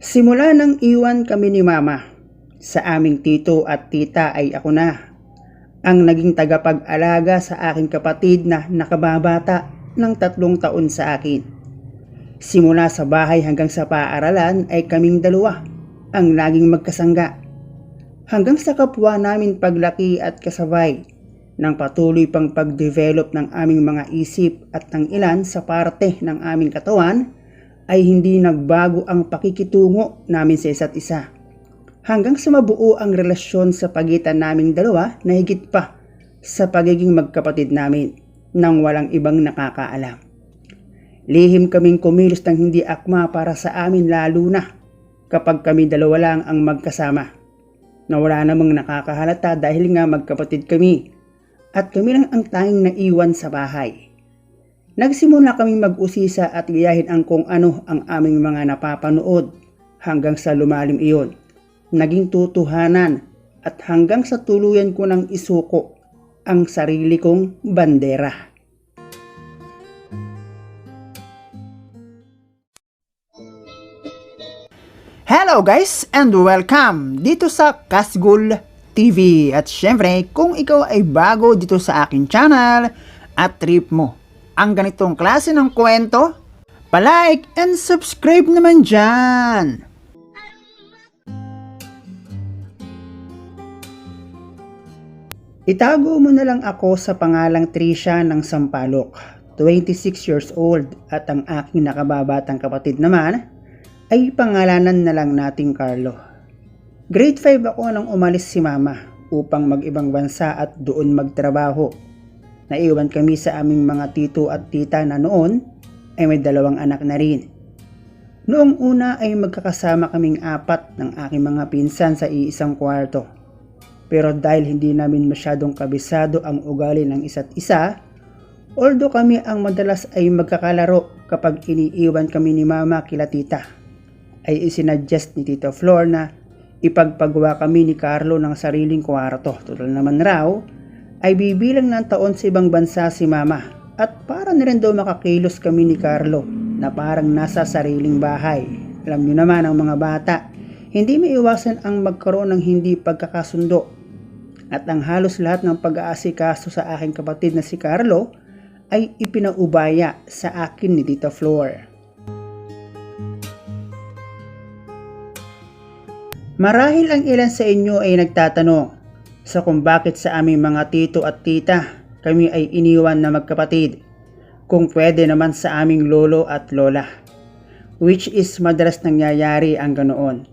Simula nang iwan kami ni Mama, sa aming tito at tita ay ako na ang naging tagapag-alaga sa aking kapatid na nakababata ng tatlong taon sa akin. Simula sa bahay hanggang sa paaralan ay kaming dalawa ang laging magkasangga. Hanggang sa kapwa namin paglaki at kasabay ng patuloy pang pag-develop ng aming mga isip at ng ilan sa parte ng aming katawan ay hindi nagbago ang pakikitungo namin sa isa't isa. Hanggang sa mabuo ang relasyon sa pagitan naming dalawa na higit pa sa pagiging magkapatid namin nang walang ibang nakakaalam. Lihim kaming kumilos ng hindi akma para sa amin lalo na kapag kami dalawa lang ang magkasama. Na wala namang nakakahalata dahil nga magkapatid kami at kami lang ang tanging naiwan sa bahay. Nagsimula kaming mag-usisa at gayahin ang kung ano ang aming mga napapanood hanggang sa lumalim iyon. Naging tutuhanan at hanggang sa tuluyan ko ng isuko ang sarili kong bandera. Hello guys and welcome dito sa Kasgul TV. At syempre, kung ikaw ay bago dito sa akin channel at trip mo ang ganitong klase ng kwento, palike and subscribe naman dyan. Itago mo na lang ako sa pangalang Trisha ng Sampalok, 26 years old at ang aking nakababatang kapatid naman ay pangalanan na lang nating Carlo. Grade 5 ako nang umalis si mama upang mag-ibang bansa at doon magtrabaho. Naiwan kami sa aming mga tito at tita na noon ay may dalawang anak na rin. Noong una ay magkakasama kaming apat ng aking mga pinsan sa iisang kwarto. Pero dahil hindi namin masyadong kabisado ang ugali ng isa't isa, although kami ang madalas ay magkakalaro kapag iniiwan kami ni mama kila tita, ay isinadjust ni Tito Flor na ipagpagawa kami ni Carlo ng sariling kwarto. Total naman raw, ay bibilang ng taon sa ibang bansa si mama at para na rin daw makakilos kami ni Carlo na parang nasa sariling bahay. Alam niyo naman ang mga bata, hindi may iwasan ang magkaroon ng hindi pagkakasundo at ang halos lahat ng pag-aasikaso sa aking kapatid na si Carlo ay ipinaubaya sa akin ni Tita Flor. Marahil ang ilan sa inyo ay nagtatanong sa kung bakit sa aming mga tito at tita kami ay iniwan na magkapatid kung pwede naman sa aming lolo at lola which is madalas nangyayari ang ganoon.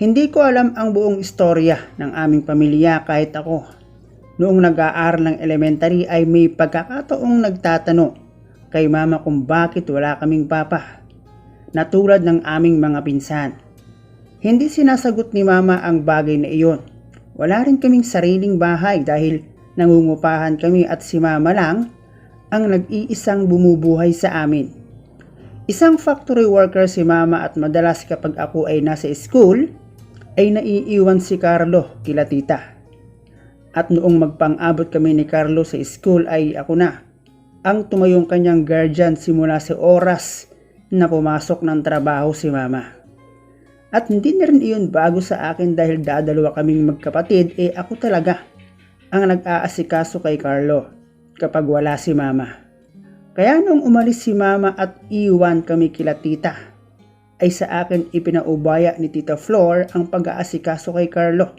Hindi ko alam ang buong istorya ng aming pamilya kahit ako. Noong nag-aaral ng elementary ay may pagkakataong nagtatanong kay mama kung bakit wala kaming papa. Natulad ng aming mga pinsan. Hindi sinasagot ni mama ang bagay na iyon. Wala rin kaming sariling bahay dahil nangungupahan kami at si mama lang ang nag-iisang bumubuhay sa amin. Isang factory worker si mama at madalas kapag ako ay nasa school, ay naiiwan si Carlo kila tita. At noong magpang-abot kami ni Carlo sa school ay ako na ang tumayong kanyang guardian simula sa oras na pumasok ng trabaho si mama. At hindi na rin iyon bago sa akin dahil dadalawa kaming magkapatid eh ako talaga ang nag-aasikaso kay Carlo kapag wala si mama. Kaya nung umalis si mama at iwan kami kila tita, ay sa akin ipinaubaya ni Tita Flor ang pag-aasikaso kay Carlo.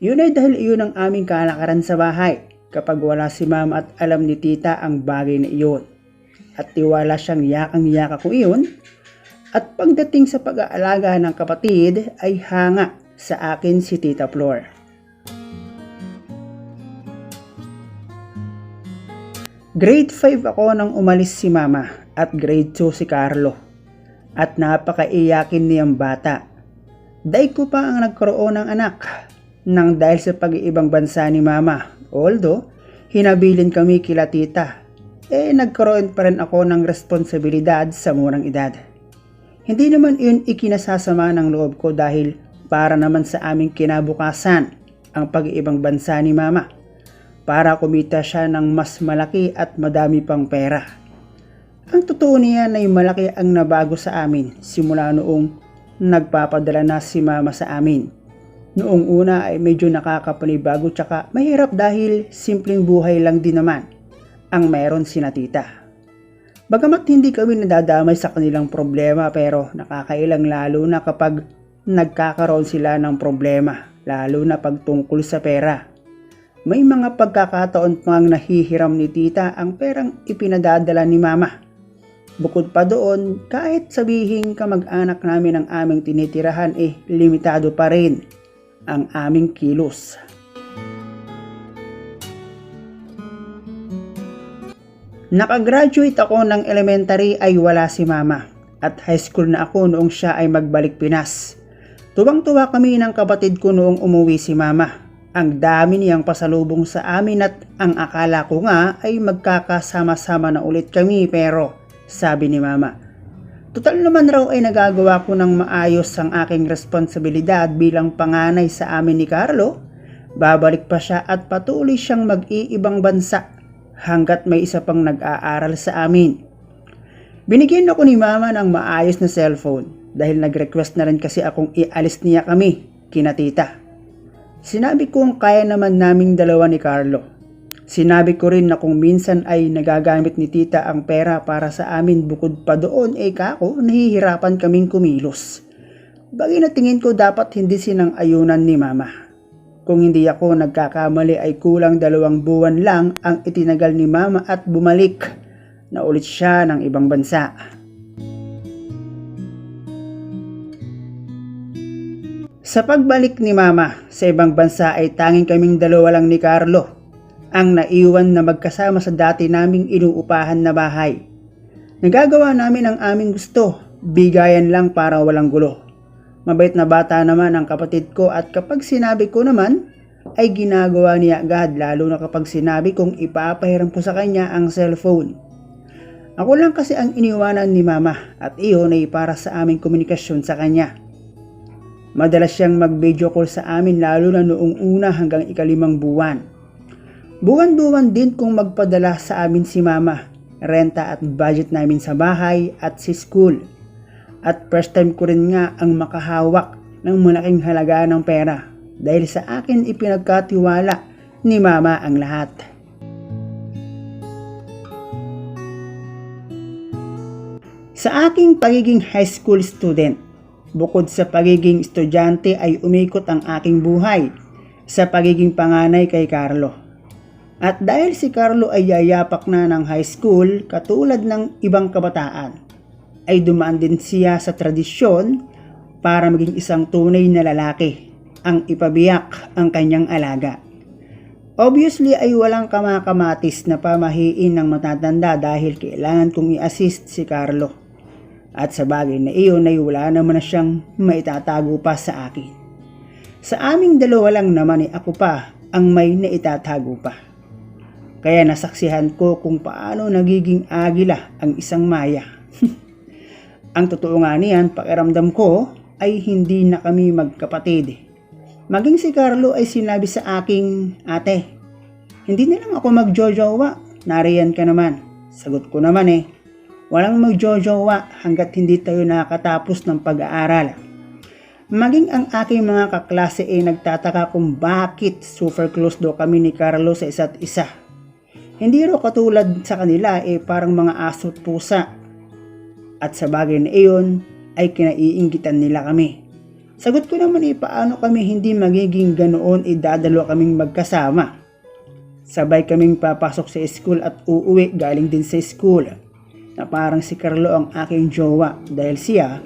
Yun ay dahil iyon ang aming kalakaran sa bahay kapag wala si mama at alam ni tita ang bagay na iyon. At tiwala siyang yakang-yaka ko iyon at pagdating sa pag-aalaga ng kapatid ay hanga sa akin si Tita Flor. Grade 5 ako nang umalis si mama at grade 2 si Carlo. At napakaiyakin niyang bata. Day ko pa ang nagkaroon ng anak nang dahil sa pag-iibang bansa ni mama. Although, hinabilin kami kila tita. Eh, nagkaroon pa rin ako ng responsibilidad sa murang edad. Hindi naman iyon ikinasasama ng loob ko dahil para naman sa aming kinabukasan ang pag-iibang bansa ni mama para kumita siya ng mas malaki at madami pang pera. Ang totoo niyan ay malaki ang nabago sa amin simula noong nagpapadala na si mama sa amin. Noong una ay medyo nakakapanibago tsaka mahirap dahil simpleng buhay lang din naman ang meron si na tita. Bagamat hindi kami nadadamay sa kanilang problema pero nakakailang lalo na kapag nagkakaroon sila ng problema, lalo na pagtungkol sa pera. May mga pagkakataon pang nahihiram ni tita ang perang ipinadadala ni mama. Bukod pa doon, kahit sabihin kamag-anak namin ang aming tinitirahan eh limitado pa rin ang aming kilos. Nakagraduate ako ng elementary ay wala si mama at high school na ako noong siya ay magbalik Pinas. Tuwang-tuwa kami ng kapatid ko noong umuwi si mama. Ang dami niyang pasalubong sa amin at ang akala ko nga ay magkakasama-sama na ulit kami pero sabi ni mama. Total naman raw ay nagagawa ko ng maayos ang aking responsibilidad bilang panganay sa amin ni Carlo. Babalik pa siya at patuloy siyang mag-iibang bansa hanggat may isa pang nag-aaral sa amin. Binigyan ako ni mama ng maayos na cellphone dahil nag-request na rin kasi akong ialis niya kami, kina tita. Sinabi kong kaya naman naming dalawa ni Carlo. Sinabi ko rin na kung minsan ay nagagamit ni tita ang pera para sa amin bukod pa doon eh kako nahihirapan kaming kumilos. Bagay na tingin ko dapat hindi sinang ayunan ni mama. Kung hindi ako nagkakamali ay kulang dalawang buwan lang ang itinagal ni mama at bumalik na ulit siya ng ibang bansa. Sa pagbalik ni mama sa ibang bansa ay tanging kaming dalawa lang ni Carlo ang naiwan na magkasama sa dati naming inuupahan na bahay. Nagagawa namin ang aming gusto, bigayan lang para walang gulo. Mabait na bata naman ang kapatid ko at kapag sinabi ko naman, ay ginagawa niya agad lalo na kapag sinabi kong ipapahiram ko sa kanya ang cellphone. Ako lang kasi ang iniwanan ni mama at iyon ay para sa aming komunikasyon sa kanya. Madalas siyang mag-video call sa amin lalo na noong una hanggang ikalimang buwan. Buwan-buwan din kung magpadala sa amin si mama, renta at budget namin sa bahay at si school. At first time ko rin nga ang makahawak ng malaking halaga ng pera dahil sa akin ipinagkatiwala ni mama ang lahat. Sa aking pagiging high school student, bukod sa pagiging estudyante ay umikot ang aking buhay sa pagiging panganay kay Carlo. At dahil si Carlo ay yayapak na ng high school katulad ng ibang kabataan, ay dumaan din siya sa tradisyon para maging isang tunay na lalaki ang ipabiyak ang kanyang alaga. Obviously ay walang kamakamatis na pamahiin ng matatanda dahil kailangan kong i-assist si Carlo. At sa bagay na iyon ay wala naman na siyang maitatago pa sa akin. Sa aming dalawa lang naman ay ako pa ang may naitatago pa. Kaya nasaksihan ko kung paano nagiging agila ang isang maya. ang totoo nga niyan, pakiramdam ko ay hindi na kami magkapatid. Maging si Carlo ay sinabi sa aking ate, hindi na lang ako magjojowa, nariyan ka naman. Sagot ko naman eh, walang magjojowa hanggat hindi tayo nakatapos ng pag-aaral. Maging ang aking mga kaklase ay nagtataka kung bakit super close daw kami ni Carlo sa isa't isa. Hindi raw katulad sa kanila eh parang mga aso pusa. At sa bagay na iyon ay kinaiinggitan nila kami. Sagot ko naman eh paano kami hindi magiging ganoon idadalo kaming magkasama. Sabay kaming papasok sa school at uuwi galing din sa school na parang si Carlo ang aking jowa dahil siya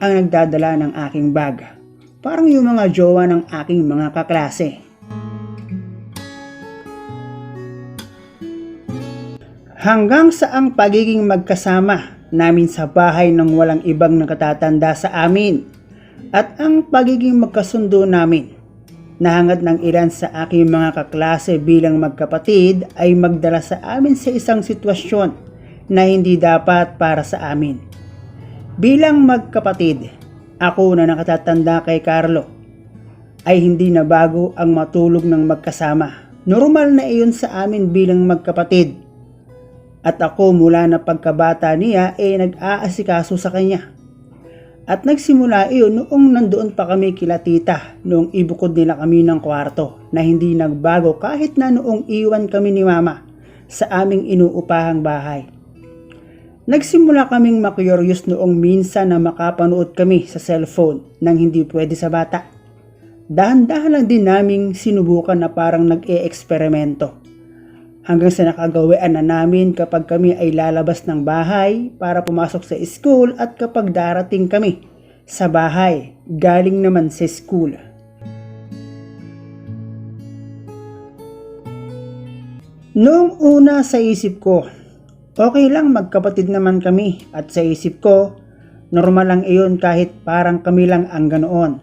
ang nagdadala ng aking bag. Parang yung mga jowa ng aking mga kaklase. Hanggang sa ang pagiging magkasama namin sa bahay ng walang ibang nakatatanda sa amin at ang pagiging magkasundo namin. Nahangad ng ilan sa aking mga kaklase bilang magkapatid ay magdala sa amin sa isang sitwasyon na hindi dapat para sa amin. Bilang magkapatid, ako na nakatatanda kay Carlo ay hindi na bago ang matulog ng magkasama. Normal na iyon sa amin bilang magkapatid. At ako mula na pagkabata niya ay nag-aasikaso sa kanya. At nagsimula iyon noong nandoon pa kami kila tita noong ibukod nila kami ng kwarto na hindi nagbago kahit na noong iwan kami ni mama sa aming inuupahang bahay. Nagsimula kaming makuryos noong minsan na makapanood kami sa cellphone nang hindi pwede sa bata. Dahan-dahan lang din naming sinubukan na parang nag-e-eksperimento. Hanggang sa nakagawian na namin kapag kami ay lalabas ng bahay para pumasok sa school at kapag darating kami sa bahay galing naman sa school. Noong una sa isip ko, okay lang magkapatid naman kami at sa isip ko, normal lang iyon kahit parang kami lang ang ganoon.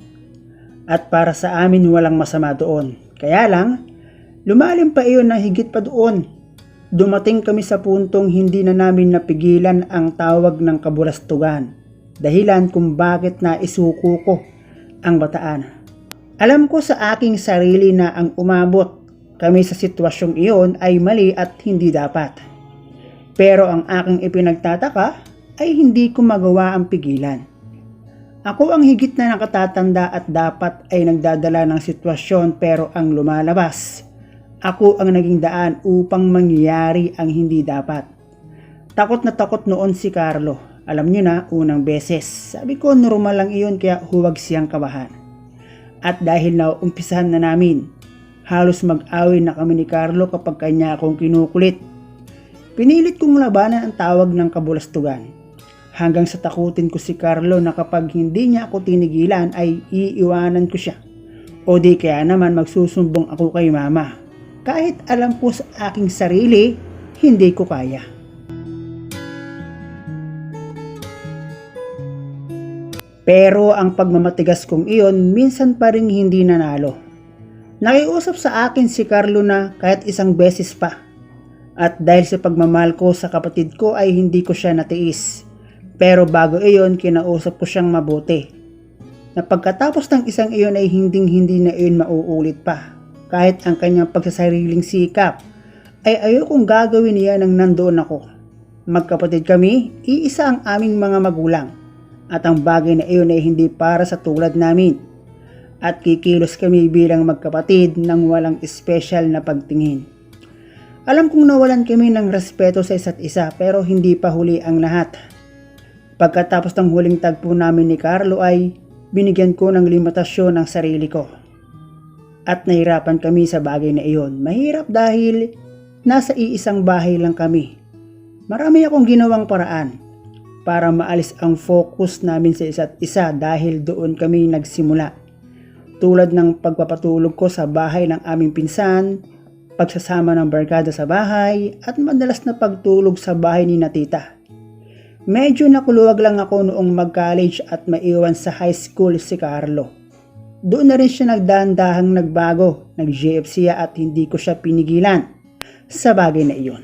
At para sa amin walang masama doon. Kaya lang, lumalim pa iyon na higit pa doon. Dumating kami sa puntong hindi na namin napigilan ang tawag ng kabulastugan. Dahilan kung bakit na isuko ko ang bataan. Alam ko sa aking sarili na ang umabot kami sa sitwasyong iyon ay mali at hindi dapat. Pero ang aking ipinagtataka ay hindi ko magawa ang pigilan. Ako ang higit na nakatatanda at dapat ay nagdadala ng sitwasyon pero ang lumalabas. Ako ang naging daan upang mangyari ang hindi dapat. Takot na takot noon si Carlo. Alam niyo na, unang beses. Sabi ko normal lang iyon kaya huwag siyang kabahan. At dahil naumpisahan na namin, halos mag-away na kami ni Carlo kapag kanya akong kinukulit. Pinilit kong labanan ang tawag ng kabulastugan. Hanggang sa takutin ko si Carlo na kapag hindi niya ako tinigilan ay iiwanan ko siya. O di kaya naman magsusumbong ako kay mama. Kahit alam ko sa aking sarili, hindi ko kaya. Pero ang pagmamatigas kong iyon minsan pa rin hindi nanalo. Nakiusap sa akin si Carlo na kahit isang beses pa. At dahil sa pagmamahal ko sa kapatid ko ay hindi ko siya natiis. Pero bago iyon, kinausap ko siyang mabuti. Na pagkatapos ng isang iyon ay hinding hindi na iyon mauulit pa. Kahit ang kanyang pagsasariling sikap, ay ayokong gagawin niya nang nandoon ako. Magkapatid kami, iisa ang aming mga magulang. At ang bagay na iyon ay hindi para sa tulad namin. At kikilos kami bilang magkapatid nang walang espesyal na pagtingin. Alam kong nawalan kami ng respeto sa isa't isa pero hindi pa huli ang lahat. Pagkatapos ng huling tagpo namin ni Carlo ay binigyan ko ng limitasyon ang sarili ko. At nahirapan kami sa bagay na iyon. Mahirap dahil nasa iisang bahay lang kami. Marami akong ginawang paraan para maalis ang focus namin sa isa't isa dahil doon kami nagsimula. Tulad ng pagpapatulog ko sa bahay ng aming pinsan, pagsasama ng barkada sa bahay, at madalas na pagtulog sa bahay ni Natita. Medyo nakuluwag lang ako noong mag-college at maiwan sa high school si Carlo. Doon na rin siya nagdahan-dahang nagbago, nag-GF siya at hindi ko siya pinigilan sa bagay na iyon.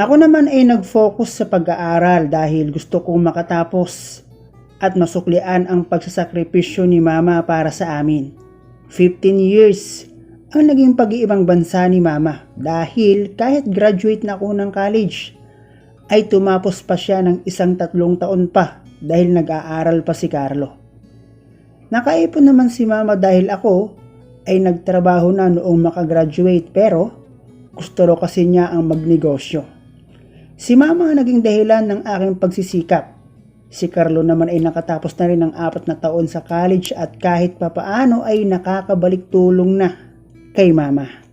Ako naman ay nag-focus sa pag-aaral dahil gusto kong makatapos at masuklian ang pagsasakripisyo ni mama para sa amin. 15 years ang naging pag-iibang bansa ni mama dahil kahit graduate na ako ng college ay tumapos pa siya ng isang tatlong taon pa dahil nag-aaral pa si Carlo. Nakaipon naman si mama dahil ako ay nagtrabaho na noong makagraduate pero gusto ro kasi niya ang magnegosyo. Si mama ang naging dahilan ng aking pagsisikap. Si Carlo naman ay nakatapos na rin ng apat na taon sa college at kahit papaano ay nakakabalik tulong na kay mama.